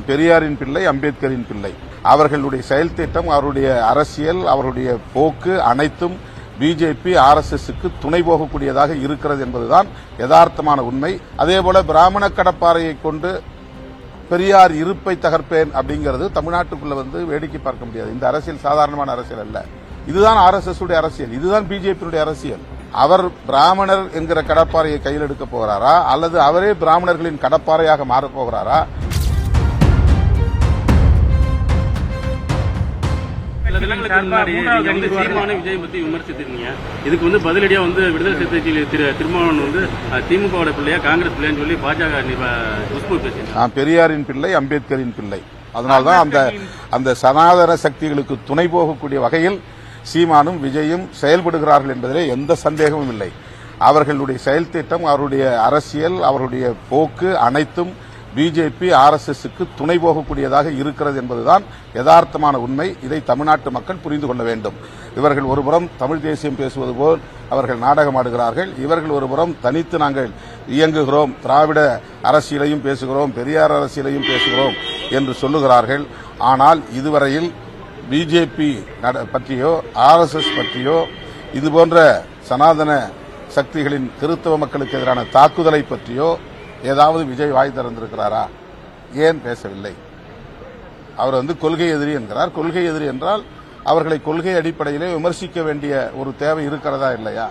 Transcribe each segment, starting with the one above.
பெரியாரின் பிள்ளை அம்பேத்கரின் பிள்ளை. அவர்களுடைய செயல் திட்டம் அவருடைய அரசியல் அவருடைய போக்கு அனைத்தும் பிஜேபி ஆர்எஸ்எஸ்க்கு துணை போகக்கூடியதாக இருக்கிறது என்பதுதான் யதார்த்தமான உண்மை. அதேபோல பிராமண கடப்பாறையை கொண்டு பெரியார் இருப்பை தகர்ப்பேன் அப்படிங்கிறது தமிழ்நாட்டுக்குள்ள வந்து வேடிக்கை பார்க்க முடியாது. இந்த அரசியல் சாதாரணமான அரசியல் அல்ல. இதுதான் ஆர்எஸ்எஸ் உடைய அரசியல். இதுதான் பிஜேபியுடைய அரசியல். அவர் பிராமணர் என்கிற கடப்பாறையை கையில் எடுக்க போகிறாரா? அல்லது அவரே பிராமணர்களின் கடப்பாறையாக மாறப் போகிறாரா? நீங்க வந்து சீமான விஜய் பத்தி விமர்சித்திருந்தீங்க. இதுக்கு வந்து பதிலடியா வந்து விடுதலை சிறுத்தை திரு திருமாவளவன் வந்து திமுகவோட பிள்ளையா காங்கிரஸ் பிள்ளைன்னு சொல்லி பாஜக குஷ்பு நான் பெரியாரின் பிள்ளை அம்பேத்கரின் பிள்ளை. அதனால்தான் அந்த அந்த சனாதன சக்திகளுக்கு துணை போகக்கூடிய வகையில் சீமானும் விஜயும் செயல்படுகிறார்கள் என்பதிலே எந்த சந்தேகமும் இல்லை. அவர்களுடைய செயல் திட்டம் அவருடைய அரசியல் அவருடைய போக்கு அனைத்தும் பிஜேபி ஆர்எஸ்எஸ்க்கு துணை போகக்கூடியதாக இருக்கிறது என்பதுதான் யதார்த்தமான உண்மை. இதை தமிழ்நாட்டு மக்கள் புரிந்து கொள்ள வேண்டும். இவர்கள் ஒருபுறம் தமிழ் தேசியம் பேசுவது போல் அவர்கள் நாடகமாடுகிறார்கள் இவர்கள் ஒருபுறம் தனித்து நாங்கள் இயங்குகிறோம். திராவிட அரசியலையும் பேசுகிறோம். பெரியார் அரசியலையும் பேசுகிறோம் என்று சொல்லுகிறார்கள். ஆனால் இதுவரையில் பிஜேபி பற்றியோ ஆர்எஸ்எஸ் பற்றியோ இதுபோன்ற சனாதன சக்திகளின் கிறிஸ்தவ மக்களுக்கு எதிரான தாக்குதலை பற்றியோ ஏதாவது விஜய் வாய் திறந்திருக்கிறாரா? ஏன் பேசவில்லை? அவர் வந்து கொள்கை எதிரி என்கிறார். கொள்கை எதிரி என்றால் அவர்களை கொள்கை அடிப்படையிலே விமர்சிக்க வேண்டிய ஒரு தேவை இருக்கிறதா இல்லையா?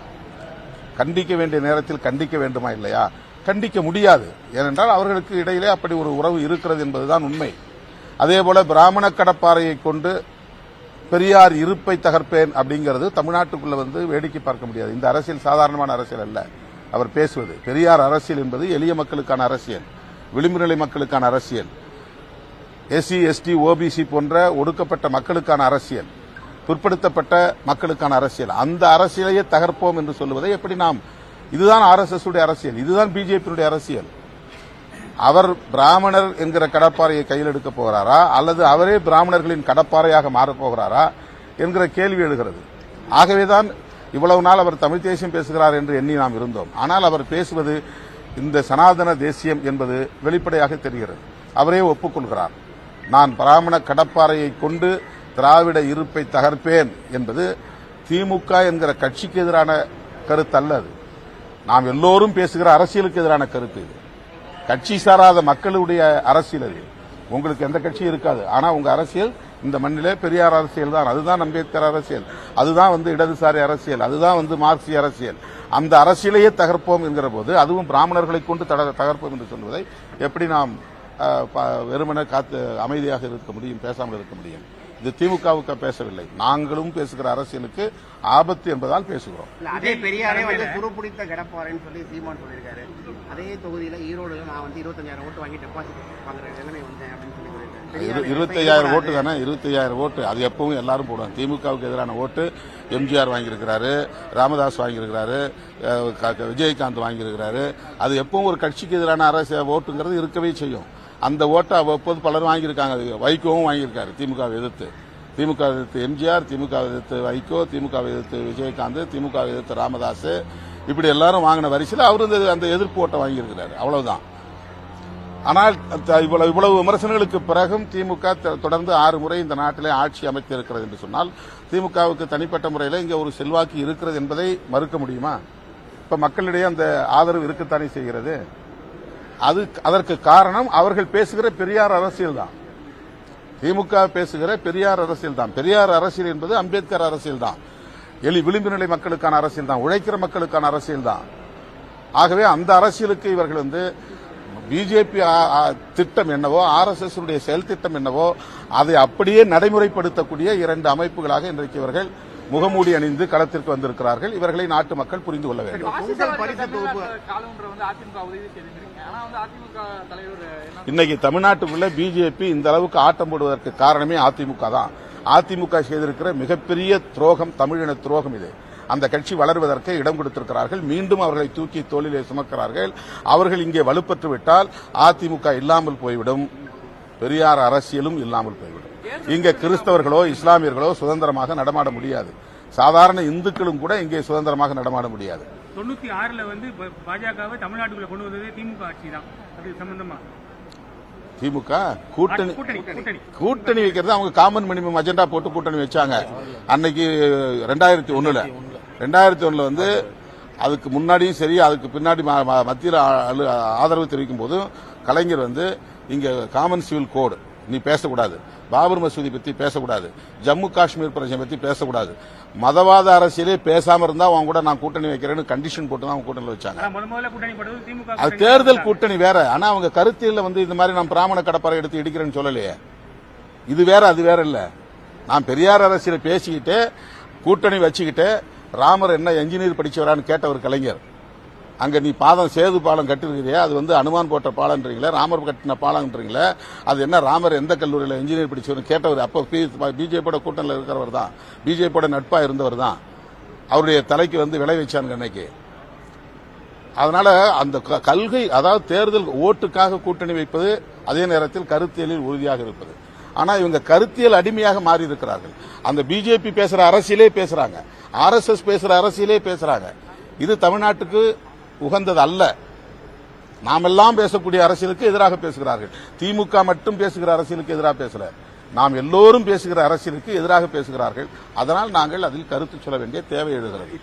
கண்டிக்க வேண்டிய நேரத்தில் கண்டிக்க வேண்டுமா இல்லையா? கண்டிக்க முடியாது. ஏனென்றால் அவர்களுக்கு இடையிலே அப்படி ஒரு உறவு இருக்கிறது என்பதுதான் உண்மை. அதேபோல பிராமண கடப்பாறையை கொண்டு பெரியார் இருப்பை தகர்ப்பேன் அப்படிங்கிறது தமிழ்நாட்டுக்குள்ள வந்து வேடிக்கை பார்க்க முடியாது. இந்த அரசியல் சாதாரணமான அரசியல் அல்ல. அவர் பேசுவது. பெரியார் அரசியல் என்பது எளிய மக்களுக்கான அரசியல் விளிம்பு நிலை மக்களுக்கான அரசியல் எஸ்சி எஸ்டி ஓபிசி போன்ற ஒடுக்கப்பட்ட மக்களுக்கான அரசியல் பிற்படுத்தப்பட்ட மக்களுக்கான அரசியல். அந்த அரசியலையே தகர்ப்போம் என்று சொல்லுவதை எப்படி நாம் இதுதான் ஆர்எஸ்எஸ் உடைய அரசியல் இதுதான் பிஜேபியுடைய அரசியல். அவர் பிராமணர் என்கிற கடப்பாறையை கையில் எடுக்க போகிறாரா அல்லது அவரே பிராமணர்களின் கடப்பாறையாக மாறப் போகிறாரா என்கிற கேள்வி எழுகிறது. ஆகவேதான் இவ்வளவு நாள் அவர் தமிழ் தேசியம் பேசுகிறார் என்று எண்ணி நாம் இருந்தோம். ஆனால் அவர் பேசுவது இந்த சனாதன தேசியம் என்பது வெளிப்படையாக தெரிகிறது. அவரே ஒப்புக்கொள்கிறார். நான் பிராமண கடப்பாறையை கொண்டு திராவிட இருப்பை தகர்ப்பேன் என்பது திமுக என்கிற கட்சிக்கு எதிரான கருத்து அல்ல அது. நாம் எல்லோரும் பேசுகிற அரசியலுக்கு எதிரான கருத்து இது. கட்சி சாராத மக்களுடைய அரசியல் அது. உங்களுக்கு எந்த கட்சியும் இருக்காது. ஆனால் உங்க அரசியல் இந்த மண்ணிலே பெரியார் அரசியல் தான். அதுதான் அம்பேத்கர் அரசியல். அதுதான் வந்து இடதுசாரி அரசியல். அதுதான் வந்து மார்க்சிய அரசியல். அந்த அரசியலையே தகர்ப்போம் என்கிற போது அதுவும் பிராமணர்களை கொண்டு தகர்ப்போம் என்று சொல்வதை எப்படி நாம் வெறுமன ப- வெறுமனே காத்து அமைதியாக இருக்க முடியும் பேசாமல் இருக்க முடியும்? இது திமுகவுக்கு பேசவில்லை. நாங்களும் பேசுகிற அரசியலுக்கு ஆபத்து என்பதால் பேசுகிறோம். அதே பெரியாரே வந்து துருப்பிடித்த கிடப்பாருன்னு சொல்லி சீமான் சொல்லியிருக்காரு. அதே தொகுதியில ஈரோடுல நான் வந்து இருபத்தஞ்சாயிரம் ஓட்டு வாங்கி டெபாசிட் வாங்குற நிலைமை வந்தேன் அப்படின்னு சொல்லி இருபத்தையாயிரம் ஓட்டு தானே? இருபத்தையாயிரம் ஓட்டு. அது எப்பவும் எல்லாரும் போடுவாங்க. திமுகவுக்கு எதிரான ஓட்டு எம்ஜிஆர் வாங்கியிருக்கிறாரு ராமதாஸ் வாங்கியிருக்கிறாரு விஜயகாந்த் வாங்கியிருக்கிறாரு. அது எப்பவும் ஒரு கட்சிக்கு எதிரான அரசு ஓட்டுங்கிறது இருக்கவே செய்யும். அந்த ஓட்டை அவ்வப்போது பலரும் வாங்கியிருக்காங்க. வைகோவும் வாங்கியிருக்காரு திமுக எதிர்த்து. திமுக எதிர்த்து எம்ஜிஆர் திமுக எதிர்த்து வைகோ திமுக எதிர்த்து விஜயகாந்த் திமுக எதிர்த்து ராமதாஸ். இப்படி எல்லாரும் வாங்கின வரிசையில் அவரு இந்த- அந்த எதிர்ப்பு ஓட்டை வாங்கியிருக்கிறாரு. அவ்வளவுதான். ஆனால் இவ்வளவு இவ்வளவு விமர்சனங்களுக்கு பிறகும் திமுக தொடர்ந்து ஆறு முறை இந்த நாட்டிலே ஆட்சி அமைத்திருக்கிறது என்று சொன்னால் திமுகவுக்கு தனிப்பட்ட முறையில் இங்கே ஒரு செல்வாக்கு இருக்கிறது என்பதை மறுக்க முடியுமா? இப்ப மக்களிடையே அந்த ஆதரவு இருக்கத்தானே செய்கிறது? அது அதற்கு காரணம் அவர்கள் பேசுகிற பெரியார் அரசியல் தான் திமுக பேசுகிற பெரியார் அரசியல் தான் பெரியார் அரசியல் என்பது அம்பேத்கர் அரசியல் தான் எளி விளிம்பு நிலை மக்களுக்கான அரசியல் தான் உழைக்கிற மக்களுக்கான அரசியல் தான் ஆகவே அந்த அரசியலுக்கு இவர்கள் வந்து பிஜேபி திட்டம் என்னவோ ஆர்எஸ்எஸ் உடைய செயல் திட்டம் என்னவோ அதை அப்படியே நடைமுறைப்படுத்தக்கூடிய இரண்டு அமைப்புகளாக இன்றைக்கு இவர்கள் முகமூடி அணிந்து களத்திற்கு வந்திருக்கிறார்கள். இவர்களை நாட்டு மக்கள் புரிந்து கொள்ள வேண்டும். இன்னைக்கு தமிழ்நாட்டுக்குள்ள பிஜேபி இந்த அளவுக்கு ஆட்டம் போடுவதற்கு காரணமே அதிமுக தான். அதிமுக செய்திருக்கிற மிகப்பெரிய துரோகம் தமிழின துரோகம் இது. அந்த கட்சி வளர்வதற்கு இடம் கொடுத்திருக்கிறார்கள். மீண்டும் அவர்களை தூக்கி தோளிலே சுமக்கிறார்கள். அவர்கள் இங்கே வலுப்பெற்று விட்டால் அதிமுக இல்லாமல் போய்விடும். பெரியார் அரசியலும் இல்லாமல் போய்விடும். இங்க கிறிஸ்தவர்களோ இஸ்லாமியர்களோ சுதந்திரமாக நடமாட முடியாது. சாதாரண இந்துக்களும் கூட இங்கே சுதந்திரமாக நடமாட முடியாது. தொண்ணூத்தி ஆறுல வந்து பாஜகவை தமிழ்நாட்டுக்குள்ள கொண்டு வந்ததே திமுக ஆட்சி தான் அது சம்பந்தமா? திமுக கூட்டணி. கூட்டணி வைக்கிறது அவங்க காமன் மினிமம் அஜெண்டா போட்டு கூட்டணி வச்சாங்க. அன்னைக்கு ரெண்டாயிரத்தி ஒண்ணுல. ரெண்டாயிரத்தி ஒண்ணுல வந்து அதுக்கு முன்னாடியும் சரி அதுக்கு பின்னாடி மத்தியில் ஆதரவு தெரிவிக்கும் போது கலைஞர் வந்து இங்க காமன் சிவில் கோடு நீ பேசக்கூடாது. பாபர் மசூதி பத்தி பேசக்கூடாது. ஜம்மு காஷ்மீர் பிரச்சனை பத்தி பேசக்கூடாது. மதவாத அரசியலே பேசாம இருந்தா அவங்க கூட நான் கூட்டணி வைக்கிறேன்னு கண்டிஷன் போட்டு தான் அவங்க கூட்டணி வச்சாங்க அது தேர்தல் கூட்டணி வேற. ஆனா அவங்க கருத்தியல்ல வந்து இந்த மாதிரி நான் பிராமண கடப்பாறை எடுத்து இடிக்கிறேன்னு சொல்லலையே. இது வேற அது வேற இல்ல. நான் பெரியார் அரசியல பேசிக்கிட்டு கூட்டணி வச்சுக்கிட்டு ராமர் என்ன என்ஜினியர் படிச்சவரான்னு கேட்ட ஒரு கலைஞர். அங்க நீ பாதம் சேது பாலம் கட்டிருக்கிறியா அது வந்து அனுமான் போட்ட பாலம்ன்றீங்களா ராமர் கட்டின பாலம்ன்றீங்களா அது என்ன ராமர் எந்த கல்லூரியில் இன்ஜினியர் படிச்சவர் கேட்டவர்? அப்போ பிஜேபியோட கூட்டணியில் இருக்கிறவர் தான். பிஜேபியோட நட்பா இருந்தவர் தான். அவருடைய தலைக்கு வந்து விளை வச்சாங்க அன்னைக்கு. அதனால அந்த க- கல்கை அதாவது தேர்தல் ஓட்டுக்காக கூட்டணி வைப்பது அதே நேரத்தில் கருத்தியலில் உறுதியாக இருப்பது. ஆனா இவங்க கருத்தியல் அடிமையாக மாறி இருக்கிறார்கள் அந்த பிஜேபி பேசுற அரசியலே பேசுறாங்க. ஆர்எஸ்எஸ் பேசுற அரசியலே பேசுறாங்க. இது தமிழ்நாட்டுக்கு உகந்தது அல்ல நாமெல்லாம் பேசக்கூடிய அரசியலுக்கு எதிராக பேசுகிறார்கள். திமுக மட்டும் பேசுகிற அரசியலுக்கு எதிராக பேசல. நாம் எல்லோரும் பேசுகிற அரசியலுக்கு எதிராக பேசுகிறார்கள். அதனால் நாங்கள் அதில் கருத்து சொல்ல வேண்டிய தேவை எழுகிறது.